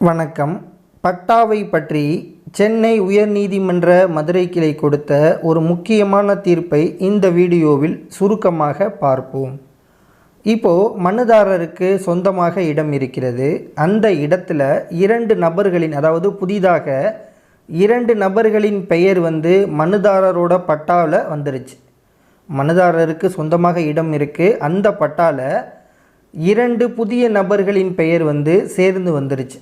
வணக்கம். பட்டாவை பற்றி சென்னை உயர்நீதிமன்ற மதுரை கிளை கொடுத்த ஒரு முக்கியமான தீர்ப்பை இந்த வீடியோவில் சுருக்கமாக பார்ப்போம். இப்போது மனுதாரருக்கு சொந்தமாக இடம் இருக்கிறது. அந்த இடத்துல இரண்டு நபர்களின் அதாவது புதிதாக இரண்டு நபர்களின் பெயர் வந்து மனுதாரரோட பட்டாவில் வந்துருச்சு. மனுதாரருக்கு சொந்தமாக இடம் இருக்குது அந்த பட்டாவில் இரண்டு புதிய நபர்களின் பெயர் வந்து சேர்ந்து வந்துருச்சு.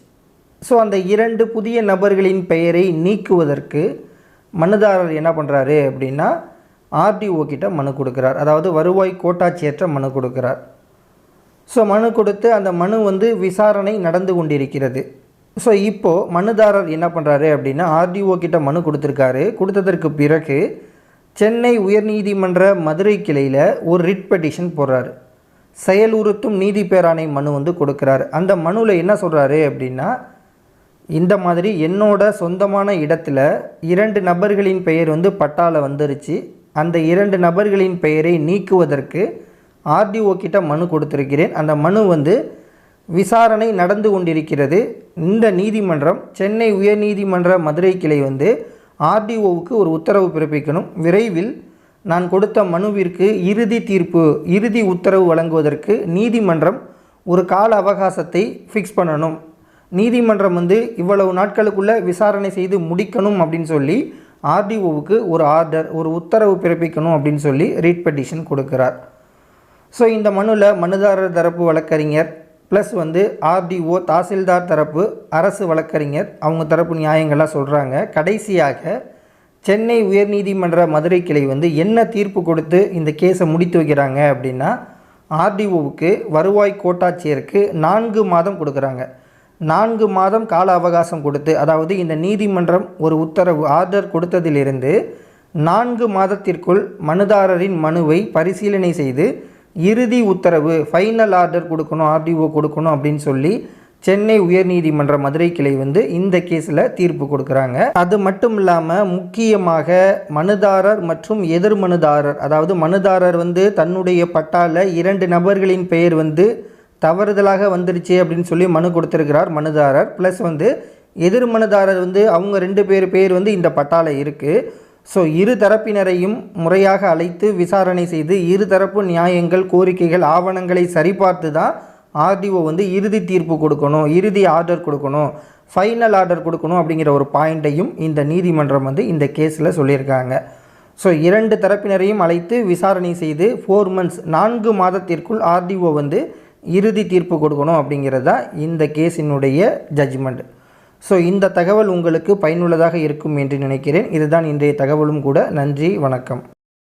ஸோ அந்த இரண்டு புதிய நபர்களின் பெயரை நீக்குவதற்கு மனுதாரர் என்ன பண்ணுறாரு அப்படின்னா ஆர்டிஓ கிட்ட மனு கொடுக்குறார். அதாவது வருவாய் கோட்டாட்சியற்ற மனு கொடுக்குறார். ஸோ மனு கொடுத்து அந்த மனு வந்து விசாரணை நடந்து கொண்டிருக்கிறது. ஸோ இப்போது மனுதாரர் என்ன பண்ணுறாரு அப்படின்னா ஆர்டிஓ கிட்ட மனு கொடுத்துருக்காரு. கொடுத்ததற்கு பிறகு சென்னை உயர்நீதிமன்ற மதுரை கிளையில் ஒரு ரிட் பெட்டிஷன் போடுறாரு. செயலுறுத்தும் நீதி பேராணை மனு வந்து கொடுக்குறாரு. அந்த மனுவில் என்ன சொல்கிறாரு அப்படின்னா இந்த மாதிரி என்னோட சொந்தமான இடத்துல இரண்டு நபர்களின் பெயர் வந்து பட்டால வந்துருச்சு. அந்த இரண்டு நபர்களின் பெயரை நீக்குவதற்கு ஆர்டிஓ கிட்ட மனு கொடுத்துருக்கிறேன். அந்த மனு வந்து விசாரணை நடந்து கொண்டிருக்கிறது. இந்த நீதிமன்றம் சென்னை உயர்நீதிமன்ற மதுரை கிளை வந்து ஆர்டிஓவுக்கு ஒரு உத்தரவு பிறப்பிக்கணும். விரைவில் நான் கொடுத்த மனுவிற்கு இறுதி தீர்ப்பு இறுதி உத்தரவு வழங்குவதற்கு நீதிமன்றம் ஒரு கால அவகாசத்தை ஃபிக்ஸ் பண்ணணும். நீதிமன்றம் வந்து இவ்வளவு நாட்களுக்குள்ளே விசாரணை செய்து முடிக்கணும் அப்படின்னு சொல்லி ஆர்டிஓவுக்கு ஒரு ஆர்டர் ஒரு உத்தரவு பிறப்பிக்கணும் அப்படின்னு சொல்லி ரீட் பெட்டிஷன் கொடுக்கிறார். ஸோ இந்த மனுவில் மனுதாரர் தரப்பு வழக்கறிஞர் ப்ளஸ் வந்து ஆர்டிஓ தாசில்தார் தரப்பு அரசு வழக்கறிஞர் அவங்க தரப்பு நியாயங்கள்லாம் சொல்கிறாங்க கடைசியாக சென்னை உயர்நீதிமன்ற மதுரை கிளை வந்து என்ன தீர்ப்பு கொடுத்து இந்த கேஸை முடித்து வைக்கிறாங்க அப்படின்னா ஆர்டிஓவுக்கு வருவாய் கோட்டாட்சியருக்கு நான்கு மாதம் கொடுக்குறாங்க. நான்கு மாதம் கால அவகாசம் கொடுத்து அதாவது இந்த நீதிமன்றம் ஒரு உத்தரவு ஆர்டர் கொடுத்ததிலிருந்து நான்கு மாதத்திற்குள் மனுதாரரின் மனுவை பரிசீலனை செய்து இறுதி உத்தரவு ஃபைனல் ஆர்டர் கொடுக்கணும் ஆர்டிஓ கொடுக்கணும் அப்படின்னு சொல்லி சென்னை உயர்நீதிமன்ற மதுரை கிளை வந்து இந்த கேஸில் தீர்ப்பு கொடுக்குறாங்க. அது மட்டும் இல்லாமல் முக்கியமாக மனுதாரர் மற்றும் எதிர் மனுதாரர் அதாவது மனுதாரர் வந்து தன்னுடைய பட்டால இரண்டு நபர்களின் பெயர் வந்து தவறுதலாக வந்துருச்சு அப்படின்னு சொல்லி மனு கொடுத்துருக்கிறார் மனுதாரர். ப்ளஸ் வந்து எதிர் மனுதாரர் வந்து அவங்க ரெண்டு பேர் பேர் வந்து இந்த பட்டால இருக்குது ஸோ இரு தரப்பினரையும் முறையாக அழைத்து விசாரணை செய்து இரு தரப்பு நியாயங்கள் கோரிக்கைகள் ஆவணங்களை சரிபார்த்து தான் ஆர்டிஓ வந்து இறுதி தீர்ப்பு கொடுக்கணும் இறுதி ஆர்டர் கொடுக்கணும் ஃபைனல் ஆர்டர் கொடுக்கணும் அப்படிங்கிற ஒரு பாயிண்ட்டையும் இந்த நீதிமன்றம் வந்து இந்த கேஸில் சொல்லியிருக்காங்க. ஸோ இரண்டு தரப்பினரையும் அழைத்து விசாரணை செய்து ஃபோர் மந்த்ஸ் நான்கு மாதத்திற்குள் ஆர்டிஓ வந்து இறுதி தீர்ப்பு கொடுக்கணும் அப்படிங்கிறது தான் இந்த கேஸினுடைய ஜட்ஜ்மெண்ட் ஸோ இந்த தகவல் உங்களுக்கு பயனுள்ளதாக இருக்கும் என்று நினைக்கிறேன். இதுதான் இன்றைய தகவலும் கூட. நன்றி வணக்கம்.